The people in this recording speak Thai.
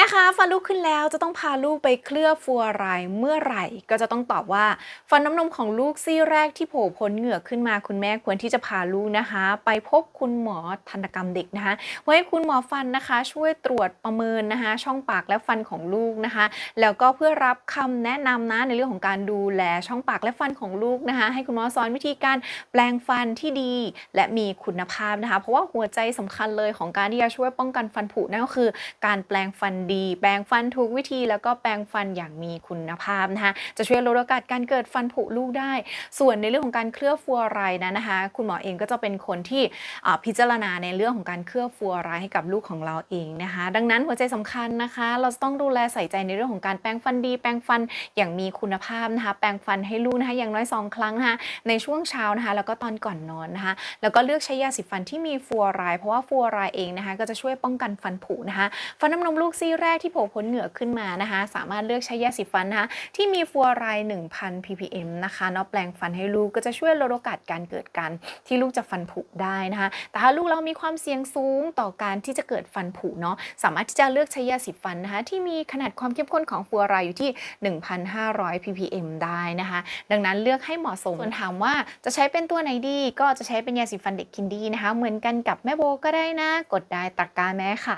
ม่คะฟันลูกขึ้นแล้วจะต้องพาลูกไปเคลือบฟัวไรเมื่อไหร่ ก็จะต้องตอบว่า ฟันน้ำนมของลูกซี่แรกที่โผล่พ้นเหงือกขึ้นมาคุณแม่ควรที่จะพาลูกนะคะ ไปพบคุณหมอทันตกรรมเด็กนะคะไว้ให้คุณหมอฟันนะคะ ช่วยตรวจประเมินนะคะ ช่องปากและฟันของลูกนะคะ แล้วก็เพื่อรับคำแนะนำนะในเรื่องของการดูแลช่องปากและฟันของลูกนะคะ ให้คุณหมอสอนวิธีการแปลงฟันที่ดี และมีคุณภาพนะคะ เพราะว่าหัวใจสำคัญเลยของการที่จะช่วยป้องกันฟันผุนั่นก็คือ การแปลงฟันดี แปลงฟันถูกวิธีแล้วก็แปลงฟันอย่างมีคุณภาพนะคะจะช่วยลดโอกาสการเกิดฟันผุลูกได้ ส่วนในเรื่องของการเคลือบฟัวไรด์นั้นะคะคุณหมอเองก็จะเป็นคนที่พิจารณาในเรื่องของการเคลือบฟัวไรให้กับลูกของเราเองนะคะ ดังนั้นหัวใจสำคัญนะคะ เราจะต้องดูแลใส่ใจในเรื่องของการแปรงฟันดี แปรงฟันอย่างมีคุณภาพนะคะ แปรงฟันให้ลูกนะคะอย่างน้อยสองครั้งนะคะในช่วงเช้านะคะ แล้วก็ตอนก่อนนอนนะคะ แล้วก็เลือกใช้ยาสีฟันที่มีฟัวไรเพราะว่าฟัวไรเองนะคะ ก็จะช่วยป้องกันฟันผุนะคะ ฟันน้ำนมลูกซี่แรกที่โผล่พ้นเหงือกขึ้นมานะคะ สามารถเลือกใช้ยาสีฟันนะคะที่มีฟัวไรด์1,000 ppm นะคะเนาะแปลงฟันให้ลูกก็จะช่วยลดโอกาสการเกิดการที่ลูกจะฟันผุได้นะคะ แต่ถ้าลูกเรามีความเสี่ยงสูงต่อการที่จะเกิดฟันผุเนาะสามารถที่จะเลือกใช้ยาสีฟันนะคะที่มีขนาดความเข้มข้นของฟัวไรอยู่ที่ 1,500 ppm ได้นะคะ ดังนั้นเลือกให้เหมาะสมส่วนถามว่าจะใช้เป็นตัวไหนดี ก็จะใช้เป็นยาสีฟันเด็กคินดีนะคะ เหมือนกันกับแม่โบก็ได้นะ กดได้ตะกร้าแม่ค่ะ